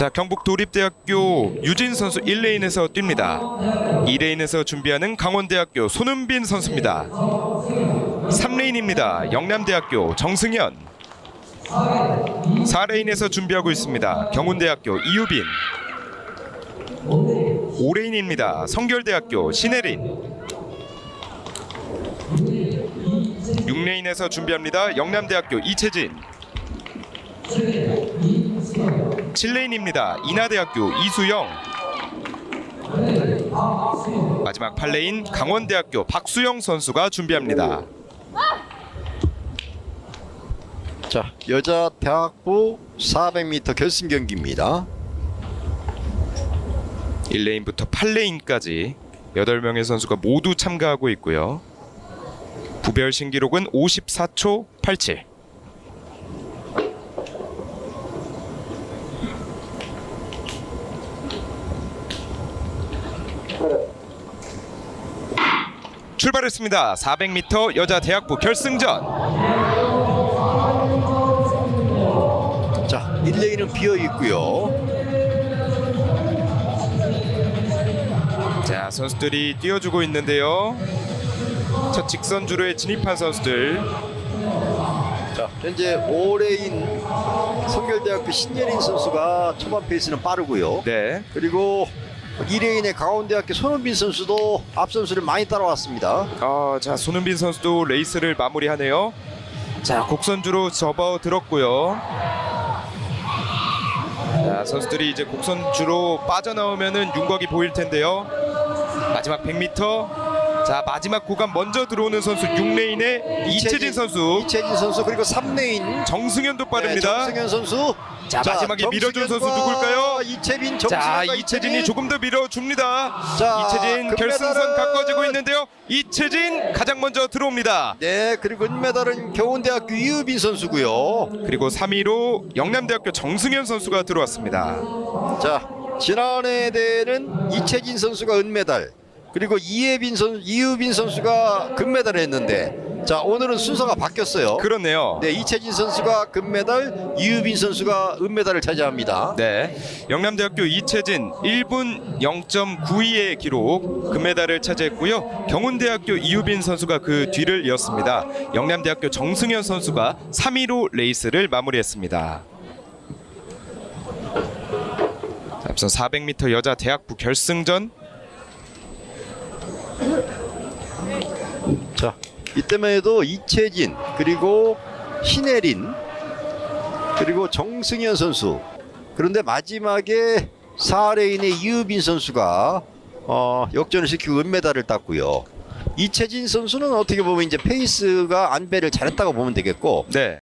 자 경북 도립대학교 유진 선수 1레인에서 뜁니다. 2레인에서 준비하는 강원대학교 손은빈 선수입니다. 3레인입니다. 영남대학교 정승현. 4레인에서 준비하고 있습니다. 경운대학교 이유빈. 5레인입니다. 성결대학교 신혜린. 6레인에서 준비합니다. 영남대학교 이채진. 7레인입니다. 인하대학교 이수영. 마지막 8레인 강원대학교 박수영 선수가 준비합니다. 자, 여자 대학부 400m 결승 경기입니다. 1레인부터 8레인까지 8명의 선수가 모두 참가하고 있고요. 부별 신기록은 54초 87. 출발했습니다. 400m 여자 대학부 결승전. 자, 1레인은 비어 있고요. 자 선수들이 뛰어주고 있는데요. 첫 직선 주로에 진입한 선수들 자, 현재 5레인 성결대학교 신예린 선수가 초반 페이스는 빠르고요. 네 그리고 2레인의 강원대학교 손흥민 선수도 앞 선수를 많이 따라왔습니다. 아, 자 손흥빈 선수도 레이스를 마무리하네요. 자 곡선주로 접어 들었고요. 자 선수들이 이제 곡선주로 빠져나오면은 윤곽이 보일 텐데요. 마지막 100m. 자 마지막 구간 먼저 들어오는 선수 6레인의 이채진 선수, 이채진 선수 그리고 3레인 정승현도 빠릅니다. 정승현 선수. 자, 마지막에 밀어준 선수 누굴까요? 이채빈 자 정승현과 이채진이 조금 더 밀어줍니다. 자, 이채진 금메달은- 결승선 가까워지고 있는데요. 이채진 가장 먼저 들어옵니다. 네, 그리고 은메달은 경운대학교 이유빈 선수고요. 그리고 3위로 영남대학교 정승현 선수가 들어왔습니다. 자, 지난해 대회는 이채진 선수가 은메달, 그리고 이예빈 선 이유빈 선수가 금메달을 했는데, 자 오늘은 순서가 바뀌었어요. 그렇네요. 네, 이채진 선수가 금메달, 이유빈 선수가 은메달을 차지합니다. 네. 영남대학교 이채진 1분 0.92의 기록 금메달을 차지했고요. 경운대학교 이유빈 선수가 그 뒤를 이었습니다. 영남대학교 정승현 선수가 3위로 레이스를 마무리했습니다. 자, 앞선 400m 여자 대학부 결승전 자, 이때만 해도 이채진 그리고 신혜린 그리고 정승현 선수 그런데 마지막에 4레인의 이유빈 선수가 어, 역전을 시키고 은메달을 땄고요. 이채진 선수는 어떻게 보면 이제 페이스가 안배를 잘했다고 보면 되겠고 네.